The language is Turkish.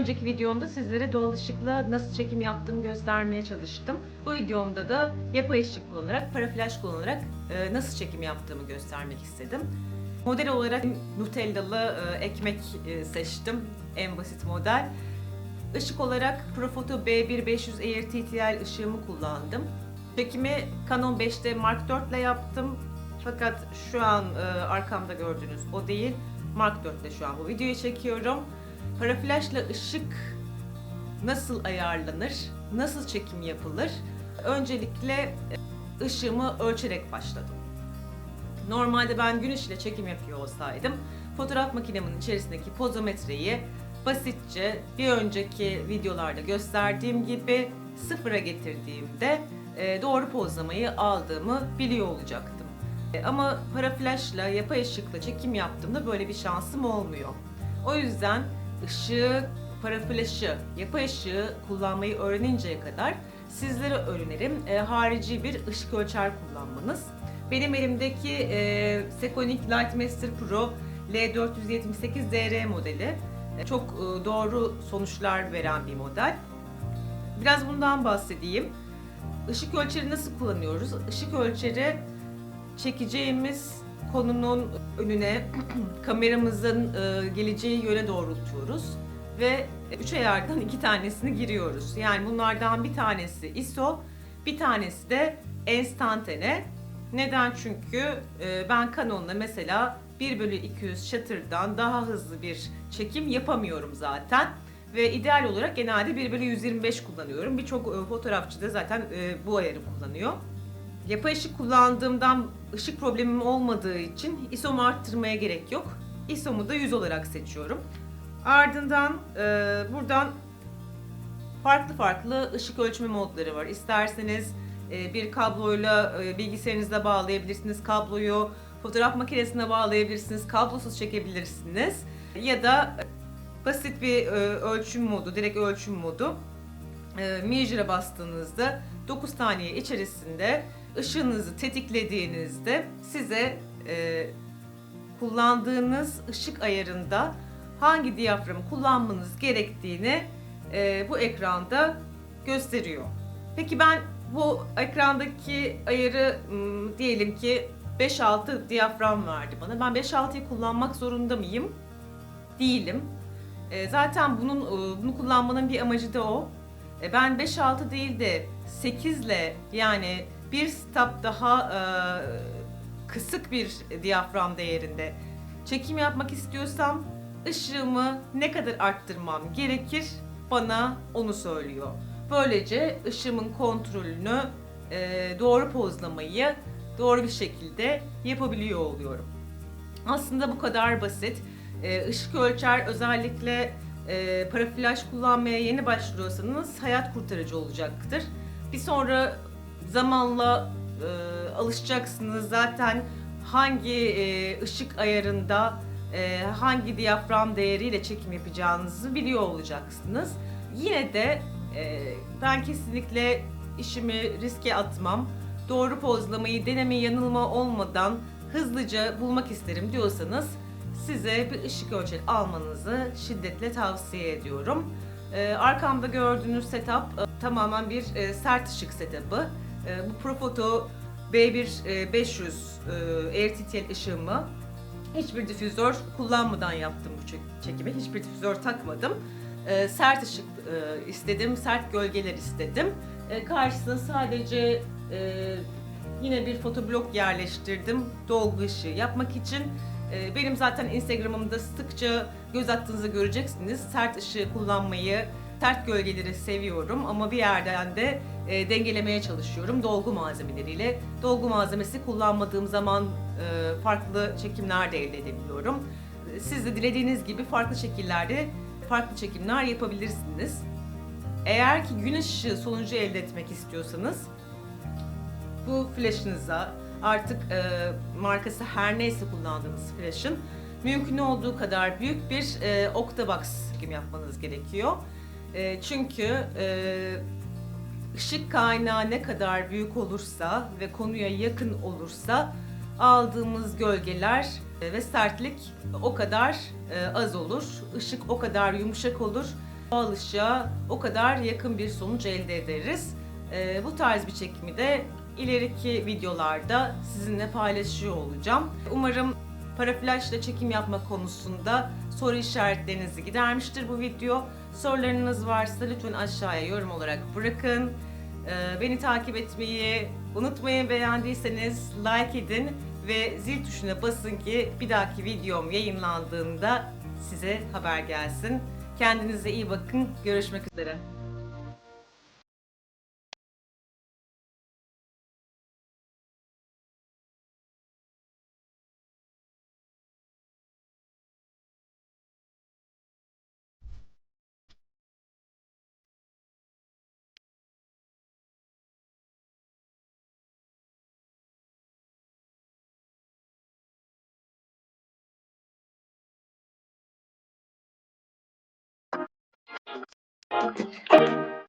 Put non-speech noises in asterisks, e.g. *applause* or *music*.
önceki videomda sizlere doğal ışıkla nasıl çekim yaptığımı göstermeye çalıştım. Bu videomda da yapay ışık kullanarak, para flash kullanarak e, nasıl çekim yaptığımı göstermek istedim. Model olarak Nutellalı e, ekmek e, seçtim. En basit model. Işık olarak Profoto B1 500 Air TTL ışığımı kullandım. Çekimi Canon 5D Mark IV ile yaptım. Fakat şu an arkamda gördüğünüz o değil. Mark IV ile şu an bu videoyu çekiyorum. Paraflaşla ışık nasıl ayarlanır? Nasıl çekim yapılır? Öncelikle e, ışığımı ölçerek başladım. Normalde ben gün ışığıyla çekim yapıyor olsaydım fotoğraf makinemin içerisindeki pozometreyi basitçe bir önceki videolarda gösterdiğim gibi sıfıra getirdiğimde e, doğru pozlamayı aldığımı biliyor olacaktım. E, Ama para flashla, yapay ışıkla çekim yaptığımda böyle bir şansım olmuyor. O yüzden ışığı, para flaşı, yapay ışığı kullanmayı öğreninceye kadar sizlere öneririm e, harici bir ışık ölçer kullanmanız. Benim elimdeki e, Sekonic Lightmaster Pro L478 DR modeli. E, Çok e, doğru sonuçlar veren bir model. Biraz bundan bahsedeyim. Işık ölçeri nasıl kullanıyoruz? Işık ölçeri çekeceğimiz konunun önüne *clears throat* kameramızın e, geleceği yöne doğrultuyoruz ve üç ayardan iki tanesini giriyoruz. Yani bunlardan bir tanesi ISO, bir tanesi de enstantane. Neden? Çünkü e, ben Canon'la mesela 1 bölü 200 shutter'dan daha hızlı bir çekim yapamıyorum zaten. Ve ideal olarak genelde 1 bölü 125 kullanıyorum. Birçok e, fotoğrafçı da zaten bu ayarı kullanıyor. Yapay ışık kullandığımdan ışık problemim olmadığı için ISO'mu arttırmaya gerek yok. ISO'mu da 100 olarak seçiyorum. Ardından e, buradan farklı farklı ışık ölçme modları var. İsterseniz e, bir kabloyla e, bilgisayarınızda bağlayabilirsiniz kabloyu, fotoğraf makinesine bağlayabilirsiniz, kablosuz çekebilirsiniz. Ya da basit bir e, ölçüm modu, direkt ölçüm modu. E, Measure'a bastığınızda 9 saniye içerisinde ışığınızı tetiklediğinizde size e, kullandığınız ışık ayarında hangi diyaframı kullanmanız gerektiğini e, bu ekranda gösteriyor. Peki ben bu ekrandaki ayarı diyelim ki 5-6 diyafram verdi bana. Ben 5-6'yı kullanmak zorunda mıyım? Değilim. E, zaten bunun e, bunu kullanmanın bir amacı da o. E, ben 5-6 değil de 8 ile yani bir step daha e, kısık bir diyafram değerinde çekim yapmak istiyorsam ışığımı ne kadar arttırmam gerekir bana onu söylüyor. Böylece ışığımın kontrolünü, e, doğru pozlamayı doğru bir şekilde yapabiliyor oluyorum. Aslında bu kadar basit. E, ışık ölçer özellikle e, paraflaş kullanmaya yeni başlıyorsanız hayat kurtarıcı olacaktır. Bir sonra zamanla e, alışacaksınız zaten hangi e, ışık ayarında e, hangi diyafram değeriyle çekim yapacağınızı biliyor olacaksınız. Yine de e, ben kesinlikle işimi riske atmam. Doğru pozlamayı deneme yanılma olmadan hızlıca bulmak isterim diyorsanız size bir ışık ölçeri almanızı şiddetle tavsiye ediyorum. Ee, arkamda gördüğünüz setup e, tamamen bir e, sert ışık setup'ı. E, bu Profoto B1 e, 500 e, Air TTL ışığımı hiçbir difüzör kullanmadan yaptım bu çek- çekimi. Hiçbir difüzör takmadım. E, sert ışık e, istedim, sert gölgeler istedim. E, karşısına sadece e, yine bir fotoblok yerleştirdim dolgu ışığı yapmak için. E, benim zaten Instagram'ımda sıkça göz attığınızı göreceksiniz. Sert ışığı kullanmayı, sert gölgeleri seviyorum ama bir yerden de e, dengelemeye çalışıyorum dolgu malzemeleriyle. Dolgu malzemesi kullanmadığım zaman e, farklı çekimler de elde edebiliyorum. Siz de dilediğiniz gibi farklı şekillerde farklı çekimler yapabilirsiniz. Eğer ki gün ışığı sonucu elde etmek istiyorsanız bu flash'ınıza artık e, markası her neyse kullandığınız flash'ın mümkün olduğu kadar büyük bir e, Octavox çekim yapmanız gerekiyor. E, çünkü e, ışık kaynağı ne kadar büyük olursa ve konuya yakın olursa aldığımız gölgeler e, ve sertlik o kadar e, az olur. Işık o kadar yumuşak olur doğal ışığa o kadar yakın bir sonuç elde ederiz. Ee, bu tarz bir çekimi de ileriki videolarda sizinle paylaşıyor olacağım. Umarım paraflaşla çekim yapma konusunda soru işaretlerinizi gidermiştir bu video. Sorularınız varsa lütfen aşağıya yorum olarak bırakın. Ee, beni takip etmeyi unutmayın beğendiyseniz like edin ve zil tuşuna basın ki bir dahaki videom yayınlandığında size haber gelsin. Kendinize iyi bakın. Görüşmek üzere. Okay.